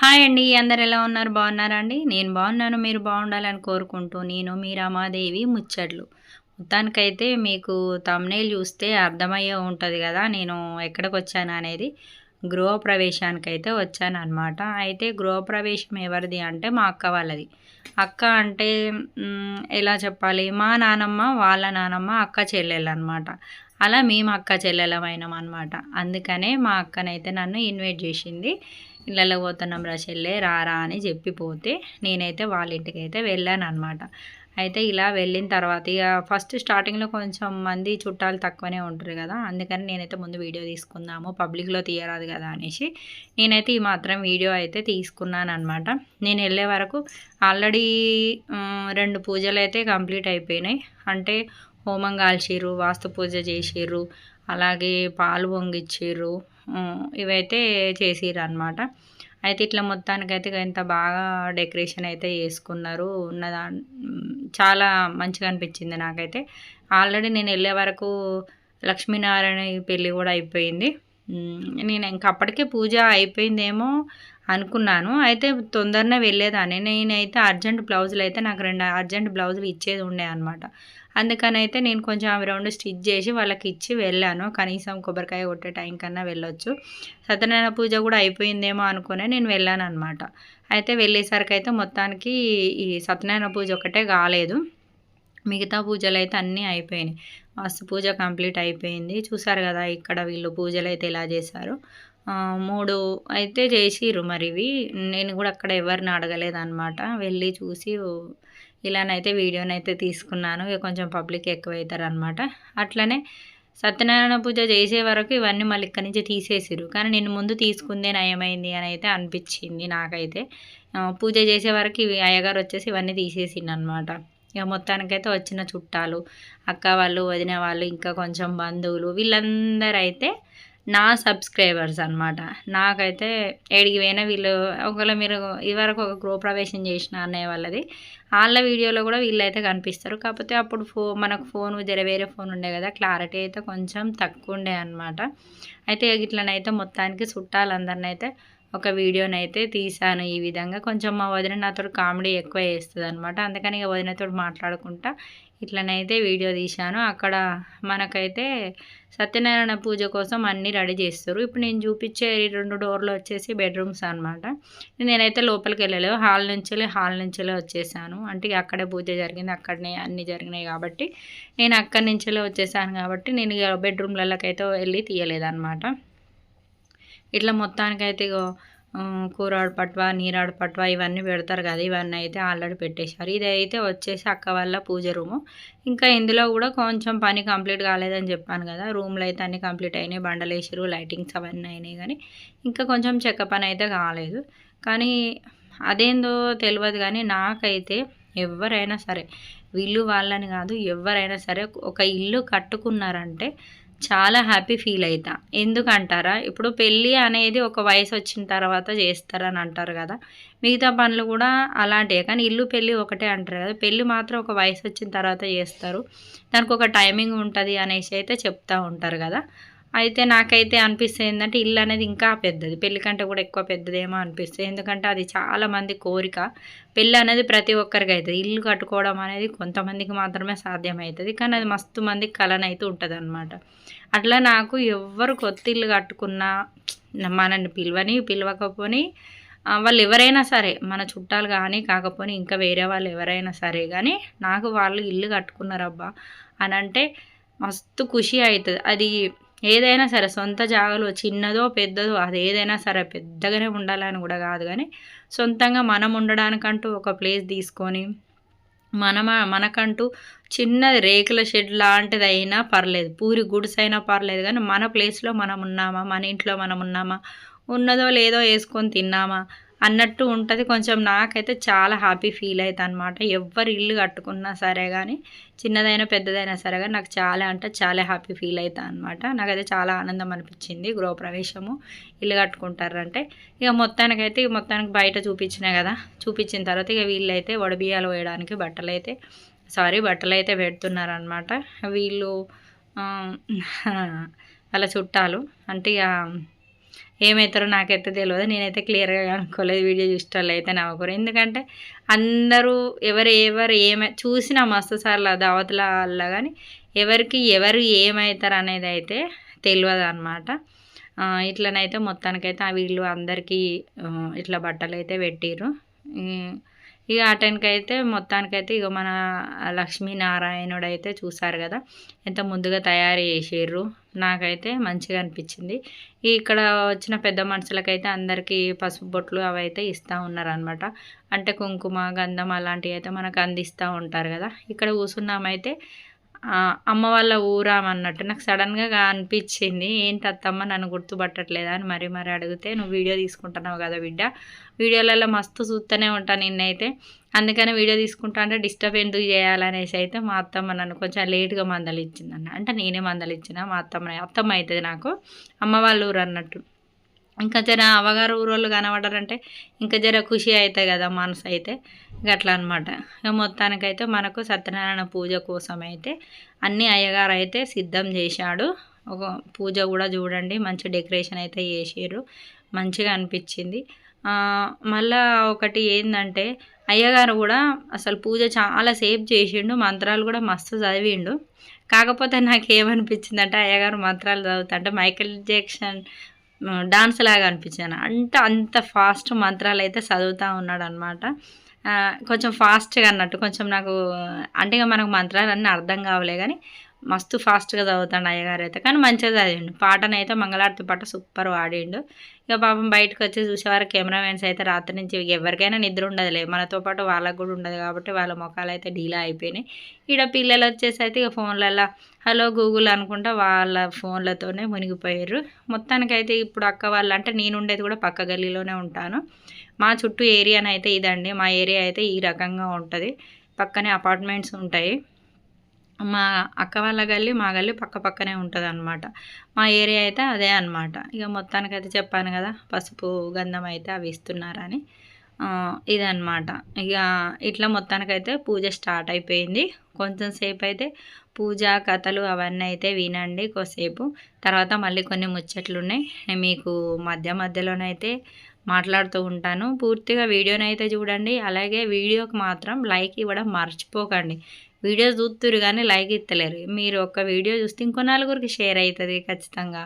Hi అండి అందరు ఎలా ఉన్నారు? బాగున్నారా అండి? నేను బాగున్నాను మీరు బాగుండాలని కోరుకుంటూ నేను మీ రమాదేవి ముచ్చట్లు. మొత్తానికైతే మీకు తమ్నేల్ చూస్తే అర్థమయ్యే ఉంటుంది కదా నేను ఎక్కడికి వచ్చాను అనేది. గృహప్రవేశానికి అయితే వచ్చాను అనమాట అయితే గృహప్రవేశం ఎవరిది అంటే మా అక్క వాళ్ళది. అక్క అంటే ఎలా చెప్పాలి? మా నానమ్మ వాళ్ళ నానమ్మ అక్క చెల్లెలు అనమాట అలా మేము అక్క చెల్లెలమైనాం అనమాట అందుకనే మా అక్కనైతే నన్ను ఇన్వైట్ చేసింది. ఇళ్ళలో పోతున్నాం రా చెల్లె రారా అని చెప్పిపోతే నేనైతే వాళ్ళ ఇంటికి అయితే వెళ్ళాను అనమాట అయితే ఇలా వెళ్ళిన తర్వాత ఇక ఫస్ట్ స్టార్టింగ్లో కొంచెం మంది చుట్టాలు తక్కువనే ఉంటారు కదా అందుకని నేనైతే ముందు వీడియో తీసుకుందాము పబ్లిక్లో తీయరాదు కదా అనేసి నేనైతే ఈ మాత్రం వీడియో అయితే తీసుకున్నాను అనమాట నేను వెళ్ళే వరకు ఆల్రెడీ రెండు పూజలు అయితే కంప్లీట్ అయిపోయినాయి. అంటే హోమం కాల్చిర్రు వాస్తు పూజ చేసిర్రు అలాగే పాలు పొంగిచ్చిర్రు ఇవైతే చేసిర్రు అనమాట అయితే ఇట్లా మొత్తానికైతే ఇంత బాగా డెకరేషన్ అయితే చేసుకున్నారు. ఉన్నదా చాలా మంచిగా అనిపించింది నాకైతే. ఆల్రెడీ నేను వెళ్ళే వరకు లక్ష్మీనారాయణ పెళ్ళి కూడా అయిపోయింది. నేను ఇంకా అప్పటికే పూజ అయిపోయిందేమో అనుకున్నాను. అయితే తొందరనే వెళ్ళేదాన్ని. నేనైతే అర్జెంట్ బ్లౌజులు అయితే నాకు రెండు అర్జెంట్ బ్లౌజులు ఇచ్చేది ఉండే అనమాట అందుకని అయితే నేను కొంచెం అవి రెండు స్టిచ్ చేసి వాళ్ళకి ఇచ్చి వెళ్ళాను. కనీసం కొబ్బరికాయ కొట్టే టైం కన్నా వెళ్ళొచ్చు. సత్యనారాయణ పూజ కూడా అయిపోయిందేమో అనుకునే నేను వెళ్ళాను అనమాట అయితే వెళ్ళేసరికి అయితే మొత్తానికి ఈ సత్యనారాయణ పూజ ఒకటే కాలేదు. మిగతా పూజలు అయితే అన్నీ అయిపోయినాయి. మస్తు పూజ కంప్లీట్ అయిపోయింది. చూసారు కదా ఇక్కడ వీళ్ళు పూజలు అయితే ఎలా చేశారు. మూడు అయితే చేసిర్రు మరి ఇవి. నేను కూడా అక్కడ ఎవరిని అడగలేదన్నమాట. వెళ్ళి చూసి ఇలానైతే వీడియోనైతే తీసుకున్నాను. ఇక కొంచెం పబ్లిక్ ఎక్కువ అనమాట అట్లనే సత్యనారాయణ పూజ చేసే వరకు ఇవన్నీ మళ్ళీ ఇక్కడి నుంచి తీసేసిరు కానీ నేను ముందు తీసుకుందే నయమైంది అని అయితే అనిపించింది నాకైతే. పూజ చేసే వరకు ఇవి అయ్యగారు వచ్చేసి ఇవన్నీ తీసేసిండు అనమాట ఇక మొత్తానికైతే వచ్చిన చుట్టాలు అక్క వాళ్ళు వదిన వాళ్ళు ఇంకా కొంచెం బంధువులు వీళ్ళందరూ అయితే నా సబ్స్క్రైబర్స్ అనమాట నాకైతే ఏడికి పోయినా వీళ్ళు ఒకవేళ మీరు ఇదివరకు ఒక గృహప్రవేశం చేసిన అన్నయ్య వాళ్ళది వాళ్ళ వీడియోలో కూడా వీళ్ళైతే కనిపిస్తారు. కాకపోతే అప్పుడు ఫో మనకు ఫోన్ జర వేరే ఫోన్ ఉండే కదా క్లారిటీ అయితే కొంచెం తక్కువ ఉండే అనమాట అయితే ఇట్లనైతే మొత్తానికి చుట్టాలందరిని అయితే ఒక వీడియోనైతే తీశాను ఈ విధంగా. కొంచెం మా వదిన నాతో కామెడీ ఎక్కువ వేస్తుంది అనమాట అందుకని ఇక వదినతో మాట్లాడుకుంటా ఇట్లనైతే వీడియో తీశాను. అక్కడ మనకైతే సత్యనారాయణ పూజ కోసం అన్నీ రెడీ చేస్తారు. ఇప్పుడు నేను చూపించే ఈ రెండు డోర్లు వచ్చేసి బెడ్రూమ్స్ అనమాట నేనైతే లోపలికి వెళ్ళలేదు. హాల్ నుంచి హాల్ నుంచి వచ్చేసాను. అంటే అక్కడే పూజ జరిగింది. అక్కడనే అన్నీ జరిగినాయి కాబట్టి నేను అక్కడి నుంచే వచ్చేసాను కాబట్టి నేను ఇక బెడ్రూమ్లలోకైతే వెళ్ళి తీయలేదన్నమాట. ఇట్లా మొత్తానికైతే కూరాడు పట్వా నీరాడు పట్వా ఇవన్నీ పెడతారు కదా ఇవన్నీ అయితే ఆల్రెడీ పెట్టేశారు. ఇది అయితే వచ్చేసి అక్క వాళ్ళ పూజ రూము. ఇంకా ఇందులో కూడా కొంచెం పని కంప్లీట్ కాలేదని చెప్పాను కదా రూమ్లో అయితే అన్నీ కంప్లీట్ అయినాయి బండలు లైటింగ్స్ అవన్నీ అయినాయి కానీ ఇంకా కొంచెం చెక్క పని అయితే కాలేదు. కానీ అదేందో తెలియదు కానీ నాకైతే ఎవరైనా సరే వీళ్ళు వాళ్ళని కాదు ఎవరైనా సరే ఒక ఇల్లు కట్టుకున్నారంటే చాలా హ్యాపీ ఫీల్ అవుతా ఎందుకంటారా? ఇప్పుడు పెళ్ళి అనేది ఒక వయసు వచ్చిన తర్వాత చేస్తారని అంటారు కదా. మిగతా పనులు కూడా అలాంటివే కానీ ఇల్లు పెళ్ళి ఒకటే అంటారు కదా. పెళ్ళి మాత్రం ఒక వయసు వచ్చిన తర్వాత చేస్తారు. దానికి ఒక టైమింగ్ ఉంటుంది అనేసి అయితే చెప్తూ ఉంటారు కదా. అయితే నాకైతే అనిపిస్తుంది ఏంటంటే ఇల్లు అనేది ఇంకా పెద్దది. పెళ్ళి కంటే కూడా ఎక్కువ పెద్దదేమో అనిపిస్తుంది. ఎందుకంటే అది చాలామంది కోరిక. పెళ్ళి అనేది ప్రతి ఒక్కరికి అవుతుంది ఇల్లు కట్టుకోవడం అనేది కొంతమందికి మాత్రమే సాధ్యమవుతుంది కానీ అది మస్తు మందికి కలనైతే ఉంటుంది అనమాట అట్లా నాకు ఎవ్వరు కొత్త ఇల్లు కట్టుకున్నా మనల్ని పిలవని పిలవకపోని వాళ్ళు ఎవరైనా సరే మన చుట్టాలు కానీ కాకపోని ఇంకా వేరే వాళ్ళు ఎవరైనా సరే కానీ నాకు వాళ్ళు ఇల్లు కట్టుకున్నారబ్బా అని అంటే మస్తు ఖుషి అవుతుంది అది ఏదైనా సరే సొంత జాగాలో చిన్నదో పెద్దదో అది ఏదైనా సరే పెద్దగానే ఉండాలని కూడా కాదు కానీ సొంతంగా మనం ఉండడానికంటూ ఒక ప్లేస్ తీసుకొని మన మనకంటూ చిన్నది రేకుల షెడ్ లాంటిది అయినా పర్లేదు. పూరి గుడిసైనా అయినా పర్లేదు కానీ మన ప్లేస్లో మనం ఉన్నామా? మన ఇంట్లో మనం ఉన్నామా? ఉన్నదో లేదో వేసుకొని తిన్నామా? అన్నట్టు ఉంటుంది. కొంచెం నాకైతే చాలా హ్యాపీ ఫీల్ అవుతుంది అనమాట ఎవరు ఇల్లు కట్టుకున్నా సరే కానీ చిన్నదైనా పెద్దదైనా సరే కానీ నాకు చాలా అంటే చాలా హ్యాపీ ఫీల్ అవుతా అనమాట నాకైతే చాలా ఆనందం అనిపించింది గృహప్రవేశము. ఇల్లు కట్టుకుంటారంటే. ఇక మొత్తానికైతే ఇక మొత్తానికి బయట చూపించినాయి కదా. చూపించిన తర్వాత ఇక వీళ్ళైతే వడబియ్యాలు వేయడానికి బట్టలు అయితే సారీ బట్టలు అయితే పెడుతున్నారనమాట వీళ్ళు అలా వాళ్ళ చుట్టాలు. అంటే ఇక ఏమవుతారో నాకైతే తెలియదు నేనైతే క్లియర్గా అనుకోలేదు వీడియో చూసేటోళ్ళు అయితే నవ్వకూరు. ఎందుకంటే అందరూ ఎవరు ఎవరు ఏమై చూసినా మస్తు సార్లు దావతుల వల్ల కానీ ఎవరికి ఎవరు ఏమవుతారు అనేది అయితే తెలియదు అనమాట ఇట్లనైతే మొత్తానికైతే ఆ వీళ్ళు అందరికీ ఇట్లా బట్టలు అయితే పెట్టిరు ఇక అటెన్కైతే మొత్తానికైతే ఇక మన లక్ష్మీనారాయణుడు అయితే చూసారు కదా ఎంత ముందుగా తయారు చేసిర్రు. నాకైతే మంచిగా అనిపించింది. ఇక్కడ వచ్చిన పెద్ద మనుషులకైతే అందరికీ పసుపు బొట్లు అవి అయితే ఇస్తూ ఉన్నారనమాట అంటే కుంకుమ గంధం అలాంటివి అయితే మనకు అందిస్తూ ఉంటారు కదా. ఇక్కడ కూర్చున్నామైతే అమ్మ వాళ్ళ ఊరామన్నట్టు నాకు సడన్గా అనిపించింది ఏంటి అత్తమ్మ నన్ను గుర్తుపట్టట్లేదా? అని మరీ మరీ అడిగితే నువ్వు వీడియో తీసుకుంటున్నావు కదా బిడ్డ వీడియోలలో మస్తు చూస్తూనే ఉంటాను నిన్నైతే. అందుకని వీడియో తీసుకుంటా అంటే డిస్టర్బ్ ఎందుకు చేయాలనేసి అయితే మా అత్తమ్మ నన్ను కొంచెం లేట్గా మందలిచ్చిందన్న. అంటే నేనే మందలు ఇచ్చిన మా అత్తమ్మ అత్తమ్మ అవుతుంది నాకు. అమ్మ వాళ్ళ ఊరు అన్నట్టు. ఇంకా జర అవగారు ఊరోళ్ళు కనబడారంటే ఇంకా జర ఖుషి అవుతాయి కదా మనసు అయితే. గట్లా అనమాట ఇక మొత్తానికైతే మనకు సత్యనారాయణ పూజ కోసం అయితే అన్ని అయ్యగారు అయితే సిద్ధం చేశాడు. ఒక పూజ కూడా చూడండి మంచి డెకరేషన్ అయితే చేసారు మంచిగా అనిపించింది. మళ్ళా ఒకటి ఏంటంటే అయ్యగారు కూడా అసలు పూజ చాలా సేపు చేసిండు మంత్రాలు కూడా మస్తు చదివిండు. కాకపోతే నాకు ఏమనిపించిందంటే అయ్యగారు మంత్రాలు చదువుతా అంటే మైకేల్ జాక్సన్ డాన్స్ లాగా అనిపించాను అంటే అంత ఫాస్ట్ మంత్రాలు అయితే చదువుతూ ఉన్నాడు అనమాట కొంచెం ఫాస్ట్గా అన్నట్టు కొంచెం నాకు అంటే మనకు మంత్రాలు అన్నీ అర్థం కావలే కానీ మస్తు ఫాస్ట్గా చదువుతాడు అయ్యగారు అయితే. కానీ మంచిగా చదివిండు. పాటనైతే మంగళారతి పాట సూపర్ ఆడిండు ఇక పాపం బయటకు వచ్చి చూసేవారు కెమెరామెన్స్ అయితే రాత్రి నుంచి ఎవరికైనా నిద్ర ఉండదులే. మనతో పాటు వాళ్ళకు కూడా ఉండదు కాబట్టి వాళ్ళ ముఖాలు అయితే డీలా అయిపోయినాయి. ఈడ పిల్లలు వచ్చేసి అయితే ఇక ఫోన్లలో హలో గూగుల్ అనుకుంటా వాళ్ళ ఫోన్లతోనే మునిగిపోయారు. మొత్తానికైతే ఇప్పుడు అక్క వాళ్ళు అంటే నేను ఉండేది కూడా పక్క గల్లీలోనే ఉంటాను. మా చుట్టూ ఏరియానైతే ఇదండి. మా ఏరియా అయితే ఈ రకంగా ఉంటుంది. పక్కనే అపార్ట్మెంట్స్ ఉంటాయి. మా అక్క వాళ్ళ గల్లి మా గల్లి పక్క పక్కనే ఉంటుంది అనమాట మా ఏరియా అయితే అదే అనమాట ఇక మొత్తానికి అయితే చెప్పాను కదా పసుపు గంధం అయితే అవి ఇస్తున్నారని. ఇదనమాట ఇక ఇట్లా మొత్తానికైతే పూజ స్టార్ట్ అయిపోయింది. కొంచెం సేపు అయితే పూజ కథలు అవన్నీ అయితే వినండి కొద్దిసేపు. తర్వాత మళ్ళీ కొన్ని ముచ్చట్లు ఉన్నాయి నేను మీకు మధ్య మధ్యలోనైతే మాట్లాడుతూ ఉంటాను. పూర్తిగా వీడియోని అయితే చూడండి. అలాగే వీడియోకి మాత్రం లైక్ ఇవ్వడం మర్చిపోకండి. వీడియో చూస్తురు కానీ లైక్ ఇస్తలేరు మీరు ఒక్క వీడియో చూస్తే ఇంకో నలుగురికి షేర్ అవుతుంది ఖచ్చితంగా.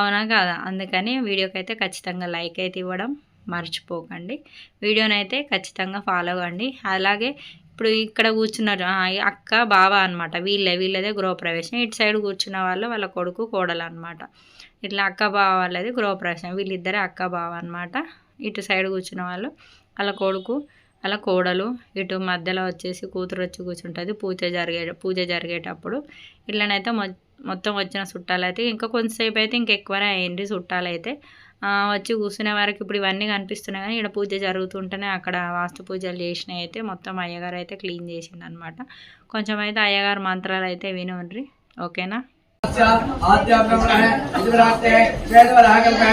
అవునా కాదా? అందుకని వీడియోకి అయితే ఖచ్చితంగా లైక్ అయితే ఇవ్వడం మర్చిపోకండి. వీడియోనైతే ఖచ్చితంగా ఫాలో అవ్వండి. అలాగే ఇప్పుడు ఇక్కడ కూర్చున్నారు అక్క బావ అనమాట వీళ్ళే వీళ్ళదే గృహప్రవేశం. ఇటు సైడ్ కూర్చున్న వాళ్ళు వాళ్ళ కొడుకు కోడలు అనమాట ఇట్లా అక్క బావ వాళ్ళది గృహప్రవేశం. వీళ్ళిద్దరే అక్క బావ అనమాట ఇటు సైడ్ కూర్చున్న వాళ్ళు వాళ్ళ కొడుకు అలా కోడలు ఇటు మధ్యలో వచ్చేసి కూతురు వచ్చి కూర్చుంటుంది. పూజ జరిగే పూజ జరిగేటప్పుడు ఇట్లనైతే మొ- మొత్తం వచ్చిన చుట్టాలు అయితే ఇంకా కొంతసేపు అయితే ఇంకెక్కువనే అయ్యింది చుట్టాలు అయితే వచ్చి కూర్చునే వరకు ఇప్పుడు ఇవన్నీ కనిపిస్తున్నాయి కానీ ఇక్కడ పూజ జరుగుతుంటేనే అక్కడ వాస్తు పూజలు చేసినవి అయితే మొత్తం అయ్యగారు అయితే క్లీన్ చేసిందనమాట కొంచెం అయితే అయ్యగారు మంత్రాలు అయితే వినుండ్రి. ఓకేనా? आद्याभ्रमणः यजुरात्ते वेदवरः कल्पः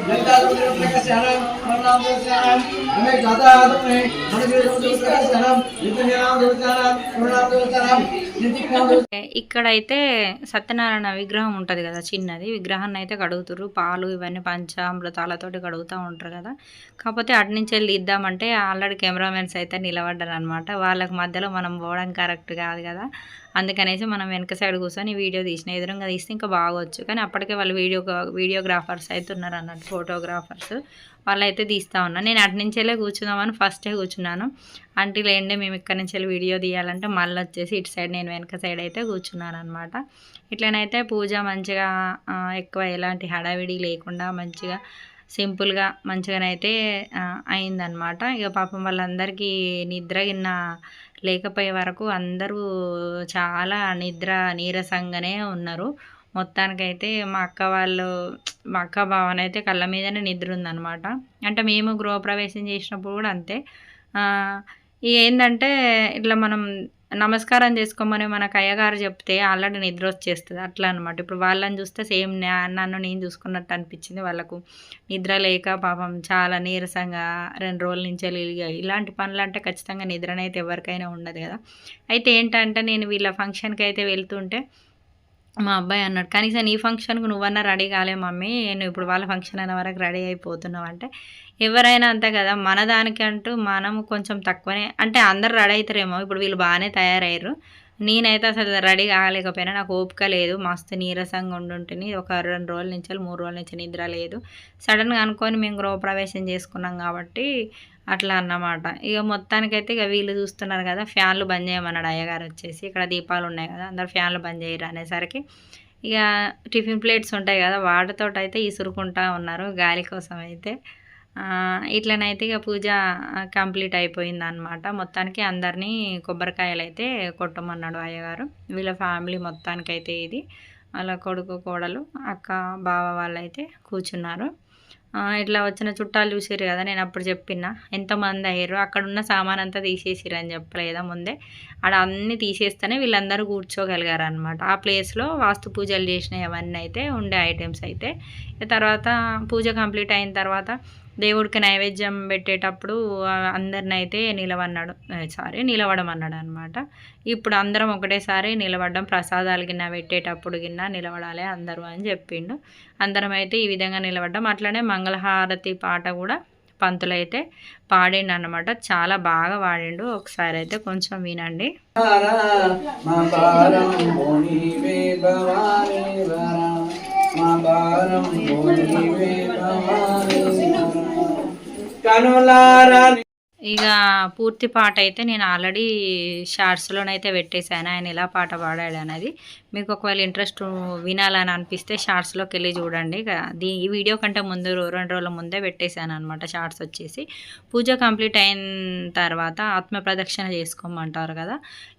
ఇక్కడైతే సత్యనారాయణ విగ్రహం ఉంటుంది కదా చిన్నది. విగ్రహాన్ని అయితే కడుగుతారు పాలు ఇవన్నీ పంచామృతాలతోటి కడుగుతూ ఉంటారు కదా. కాకపోతే అటు నుంచి వెళ్ళి ఇద్దామంటే ఆల్రెడీ కెమెరామెన్స్ అయితే నిలబడ్డారు అనమాట వాళ్ళకి మధ్యలో మనం పోవడం కరెక్ట్ కాదు కదా. అందుకనేసి మనం వెనక సైడ్ కూర్చొని వీడియో తీసిన ఎదురుగా తీస్తే ఇంకా బాగొచ్చు. కానీ అప్పటికే వాళ్ళు వీడియో వీడియోగ్రాఫర్స్ అయితే ఉన్నారు అన్నట్టు ఫోటోగ్రాఫర్స్. వాళ్ళైతే తీస్తూ ఉన్నాను నేను అటు నుంచి వెళ్ళే కూర్చుందామని ఫస్టే కూర్చున్నాను. అంటే లేండి మేము ఇక్కడ నుంచి వెళ్ళి వీడియో తీయాలంటే మళ్ళీ వచ్చేసి ఇటు సైడ్ నేను వెనక సైడ్ అయితే కూర్చున్నాను అనమాట ఇట్లనైతే పూజ మంచిగా ఎక్కువ ఎలాంటి హడావిడి లేకుండా మంచిగా సింపుల్గా మంచిగానైతే అయిందనమాట ఇక పాపం వాళ్ళందరికీ నిద్ర గిన్న లేకపోయే వరకు అందరూ చాలా నిద్ర నీరసంగానే ఉన్నారు. మొత్తానికైతే మా అక్క వాళ్ళు మా అక్క బావనైతే కళ్ళ మీదనే నిద్ర ఉందన్నమాట అంటే మేము గృహప్రవేశం చేసినప్పుడు కూడా అంతే. ఇక ఏంటంటే ఇట్లా మనం నమస్కారం చేసుకోమని మనకు అయ్యగారు చెప్తే ఆల్రెడీ నిద్ర వచ్చేస్తుంది. అట్లా అనమాట ఇప్పుడు వాళ్ళని చూస్తే సేమ్ నన్ను నేను చూసుకున్నట్టు అనిపించింది వాళ్ళకు. నిద్ర లేక పాపం చాలా నీరసంగా రెండు రోజుల నుంచి ఇలాంటి పనులు అంటే ఖచ్చితంగా నిద్రనైతే ఎవరికైనా ఉండదు కదా. అయితే ఏంటంటే నేను వీళ్ళ ఫంక్షన్కి అయితే వెళ్తుంటే మా అబ్బాయి అన్నాడు కనీసం నీ ఫంక్షన్కి నువ్వన్నా రెడీ కాలే మమ్మీ. నేను ఇప్పుడు వాళ్ళ ఫంక్షన్ అయిన వరకు రెడీ అయిపోతున్నావు. అంటే ఎవరైనా అంతే కదా మన దానికంటూ మనం కొంచెం తక్కువనే అంటే అందరు రెడీ అవుతారేమో ఇప్పుడు వీళ్ళు బాగానే తయారయ్యారు. నేనైతే అసలు రెడీ కాలేకపోయినా నాకు ఓపిక లేదు మస్తు నీరసంగా ఉండుంటుంది ఒక రెండు రోజుల నుంచి మూడు రోజుల నుంచి నిద్ర లేదు. సడన్గా అనుకొని మేము గృహప్రవేశం చేసుకున్నాం కాబట్టి అట్లా అన్నమాట. ఇక మొత్తానికైతే ఇక వీళ్ళు చూస్తున్నారు కదా ఫ్యాన్లు బంద్ చేయమన్నాడు అయ్యగారు వచ్చేసి. ఇక్కడ దీపాలు ఉన్నాయి కదా అందరు ఫ్యాన్లు బంద్ చేయరు అనేసరికి. ఇక టిఫిన్ ప్లేట్స్ ఉంటాయి కదా వాటితోటైతే అయితే ఇసురుకుంటా ఉన్నారు గాలి కోసం అయితే. ఇట్లనైతే ఇక పూజ కంప్లీట్ అయిపోయింది అనమాట మొత్తానికి అందరినీ కొబ్బరికాయలు అయితే కొట్టమన్నాడు అయ్యగారు. వీళ్ళ ఫ్యామిలీ మొత్తానికైతే ఇది. వాళ్ళ కొడుకు కోడలు అక్క బావ వాళ్ళైతే కూర్చున్నారు. ఇట్లా వచ్చిన చుట్టాలు చూసారు కదా నేను అప్పుడు చెప్పిన. ఎంతమంది అయ్యారు అక్కడ ఉన్న సామాన్ అంతా తీసేసిరు అని చెప్పలేదా ముందే. ఆడ అన్నీ తీసేస్తేనే వీళ్ళందరూ కూర్చోగలిగారు అనమాట ఆ ప్లేస్లో వాస్తు పూజలు చేసినవి అవన్నీ అయితే ఉండే ఐటమ్స్ అయితే. తర్వాత పూజ కంప్లీట్ అయిన తర్వాత దేవుడికి నైవేద్యం పెట్టేటప్పుడు అందరిని అయితే నిలవన్నాడు. సారీ నిలవడమన్నాడు అనమాట ఇప్పుడు అందరం ఒకటేసారి నిలబడ్డం ప్రసాదాలు గిన్నె పెట్టేటప్పుడు గిన్న నిలబడాలి అందరూ అని చెప్పిండు. అందరం అయితే ఈ విధంగా నిలబడ్డం. అట్లనే మంగళహారతి పాట కూడా పంతులు అయితే పాడిండు అనమాట చాలా బాగా పాడిండు. ఒకసారి అయితే కొంచెం వినండి. మా భారం কানলা রানী। ఇక పూర్తి పాట అయితే నేను ఆల్రెడీ షార్ట్స్లోనైతే పెట్టేశాను. ఆయన ఎలా పాట పాడాడు అనేది. మీకు ఒకవేళ ఇంట్రెస్ట్ వినాలని అనిపిస్తే షార్ట్స్లోకి వెళ్ళి చూడండి. దీ ఈ వీడియో కంటే ముందు రెండు రోజుల ముందే పెట్టేశాను అనమాట షార్ట్స్ వచ్చేసి. పూజ కంప్లీట్ అయిన తర్వాత ఆత్మ ప్రదక్షిణ చేసుకోమంటారు కదా.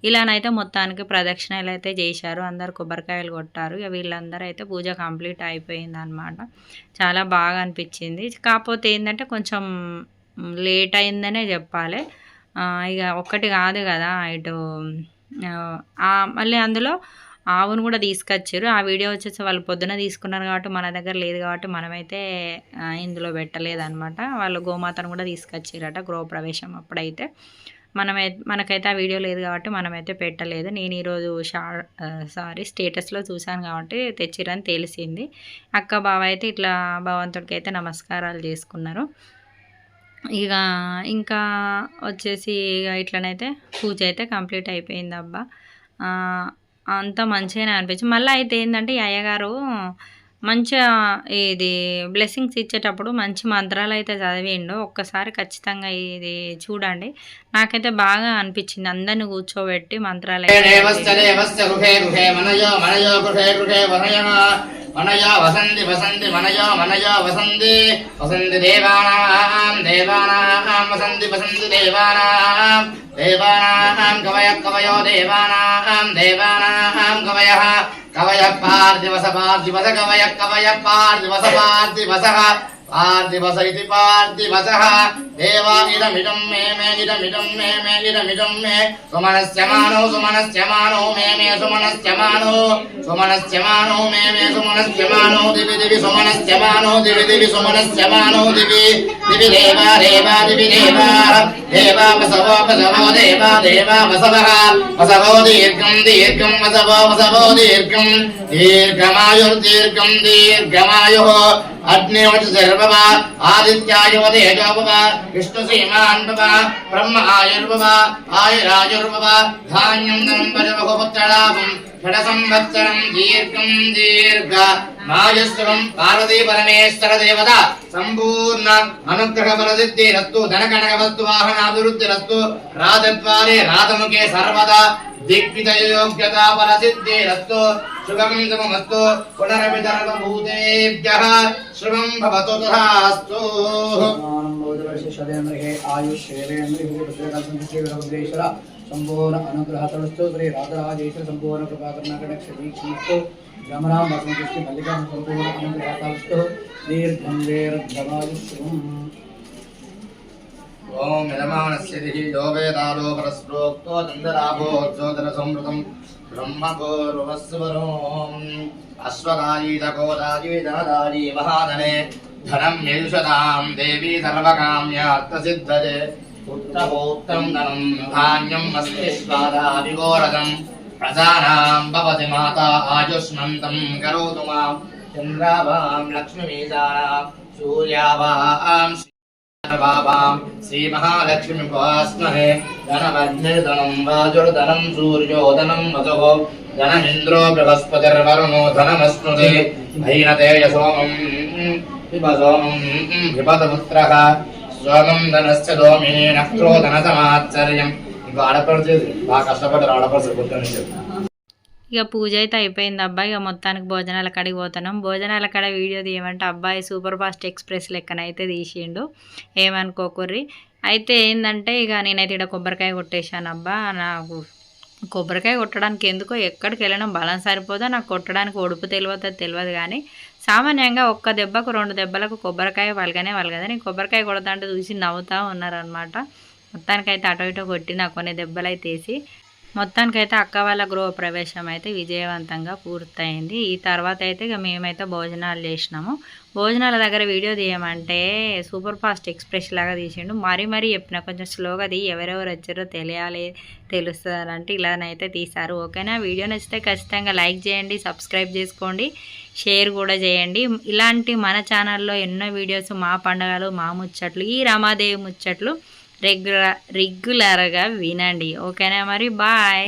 ఇలానైతే మొత్తానికి ప్రదక్షిణలు అయితే చేశారు. అందరు కొబ్బరికాయలు కొట్టారు. ఇక వీళ్ళందరూ అయితే పూజ కంప్లీట్ అయిపోయింది అనమాట చాలా బాగా అనిపించింది. కాకపోతే ఏంటంటే కొంచెం లేట్ అయిందనే చెప్పాలి. ఇక ఒక్కటి కాదు కదా ఇటు మళ్ళీ అందులో ఆవును కూడా తీసుకొచ్చారు. ఆ వీడియో వచ్చేసి వాళ్ళు పొద్దున తీసుకున్నారు కాబట్టి మన దగ్గర లేదు కాబట్టి మనమైతే ఇందులో పెట్టలేదన్నమాట. వాళ్ళు గోమాతను కూడా తీసుకొచ్చారట గృహప్రవేశం అప్పుడైతే. మనమై మనకైతే ఆ వీడియో లేదు కాబట్టి మనమైతే పెట్టలేదు. నేను ఈరోజు షా సారీ స్టేటస్లో చూశాను కాబట్టి తెచ్చిరని తెలిసింది. అక్క బావ అయితే ఇట్లా భగవంతుడికి అయితే నమస్కారాలు చేసుకున్నారు. ఇక ఇంకా వచ్చేసి ఇక ఇట్లనైతే పూజ అయితే కంప్లీట్ అయిపోయింది అబ్బా అంత మంచిగానే అనిపించింది. మళ్ళీ అయితే ఏంటంటే ఈ అయ్యగారు మంచిగా ఇది బ్లెస్సింగ్స్ ఇచ్చేటప్పుడు మంచి మంత్రాలు అయితే చదివిండు. ఒక్కసారి ఖచ్చితంగా ఇది చూడండి. నాకైతే బాగా అనిపించింది. అందరిని కూర్చోబెట్టి మంత్రాలయం మనయో మనయో గృహే మనయో వసంతి వసంతి మనయో మనయో వసంతి వసంతి దేవానాం దేవానాం వసంతి వసంతి దేవానాం. దేవానాం కవయ కవయో దేవానాం దేవానాం కవయ. కవయ పార్థివస పార్థివస కవయ కవయ పార్థివస పార్థివస పార్థివస ఇది పార్థివస దేవా ఇదమిదం మే మే ఇదమిదం మే మే ఇదమిదం మే సుమనస్యమానో సుమనస్యమానో మే మే సుమనస్యమానో సుమనస్యమానో మే మే సుమనస్యమానో దివి దివి సుమనస్యమానో దివి దివి సుమనస్యమానో దివి దివి దేవా దేవా దివి దేవా దేవా వసవో వసవో దేవా దేవా వసవః వసవో దీర్ఘం దీర్ఘం వసవో వసవో దీర్ఘం దీర్ఘమాయుర్దీర్ఘం దీర్ఘమాయుః అగ్నివటి సర్వవ ఆదిత్యాయువ తేజోభవ విష్ణు సీమాన్ బ్రహ్మ ఆయుర్భవ ఆయురాయుర్భవ ధాన్యం ధనం షడ సంవత్సరం దీర్ఘం దీర్ఘ మాయస్వం పార్వతీ పరమేశ్వర దేవత సంపూర్ణ అనుగ్రహ ఫలసిద్ధిరస్తు ధన కనక వస్తు వాహనాభివృద్ధిరస్తు రాజద్వారే రాజముఖే సర్వదా దిగ్విజయోగ్యతా शुभमिदमस्तु पुनरवितरणं भूतेभ्यः शुभं भवतु तथास्तु। आयुष्येन्द्रेन्द्रिभूतप्रदेशेश्वर संपूर्ण अनुग्रह सर्वस्तु श्री राधराजेश्वर संपूर्ण कृपा कर्णाटक श्रीक्षीस्तु राम राम वसंत मल्लिका संपूर्ण अनुग्रह सर्वस्तु दीर्घं दीर्घमायुष्यम्। ॐ यजमानस्य दिः यो वेदालो परस्प्रोक्तो चन्द्राभोत्सोदरसंवृतम् అశ్వదాయీత కోదాయీతనదాయీ మహాధనే ధనం యయుషదాం దేవీ సర్వకామ్యార్థసిద్ధజే పుత్రపౌత్రం ధనం ధాన్యం అస్తి స్వాదాదిగోరథం ప్రజానాం భవతి మాత ఆయుష్మంతం కరోతు మాం చంద్రాభాం లక్ష్మీశానాం సూర్యాభాం బాబాం శ్రీమహాలక్ష్మి భాస్మహే ధనమగ్నిర్ధనం వాజుర్ధనం సూర్యోధనం వసో ధనమింద్రో బృహస్పతిర్వరుణో ధనమస్నుతే భైనతేయ సోమం పిబ సోమం పిబత పుత్రః సోమం ధనశ్చ దోమినే నక్త్రో ధనసమాచర్యం ఇంకా ఆడపడితే బాగా కష్టపడ్డారు ఆడపడుతుంది పొద్దున్న ఇక పూజ అయితే అయిపోయింది అబ్బాయి ఇక మొత్తానికి భోజనాల కాడికి పోతున్నాం. భోజనాల కాడ వీడియో తీయమంటే అబ్బాయి సూపర్ ఫాస్ట్ ఎక్స్ప్రెస్ లెక్కనైతే తీసిండు. ఏమనుకోకుర్రి. అయితే ఏంటంటే ఇక నేనైతే ఇక్కడ కొబ్బరికాయ కొట్టేశాను అబ్బా. నాకు కొబ్బరికాయ కొట్టడానికి ఎందుకో ఎక్కడికి వెళ్ళడం బలం సరిపోదో. నాకు కొట్టడానికి ఒడుపు తెలియదు తెలియదు కానీ సామాన్యంగా ఒక్క దెబ్బకు రెండు దెబ్బలకు కొబ్బరికాయ వలగనే వలగదు. నేను కొబ్బరికాయ కొడతాంటే చూసి నవ్వుతూ ఉన్నారనమాట మొత్తానికైతే అటో ఇటో కొట్టి నాకు కొన్ని దెబ్బలు అయితే వేసి మొత్తానికైతే అక్క వాళ్ళ గృహప్రవేశం అయితే విజయవంతంగా పూర్తయింది. ఈ తర్వాత అయితే ఇక మేమైతే భోజనాలు చేసినాము. భోజనాల దగ్గర వీడియో తీయమంటే సూపర్ ఫాస్ట్ ఎక్స్ప్రెస్ లాగా తీసిండు. మరీ మరీ చెప్పిన కొంచెం స్లోగా తీ ఎవరెవరు వచ్చారో తెలియాలి తెలుస్తుంది అంటే ఇలానైతే తీశారు. ఓకేనా? వీడియో నచ్చితే ఖచ్చితంగా లైక్ చేయండి సబ్స్క్రైబ్ చేసుకోండి షేర్ కూడా చేయండి. ఇలాంటి మన ఛానల్లో ఎన్నో వీడియోస్ మా పండుగలు మా ముచ్చట్లు ఈ రమాదేవి ముచ్చట్లు రెగ్యులర్ రెగ్యులర్గా వినండి. ఓకేనా మరి? బాయ్.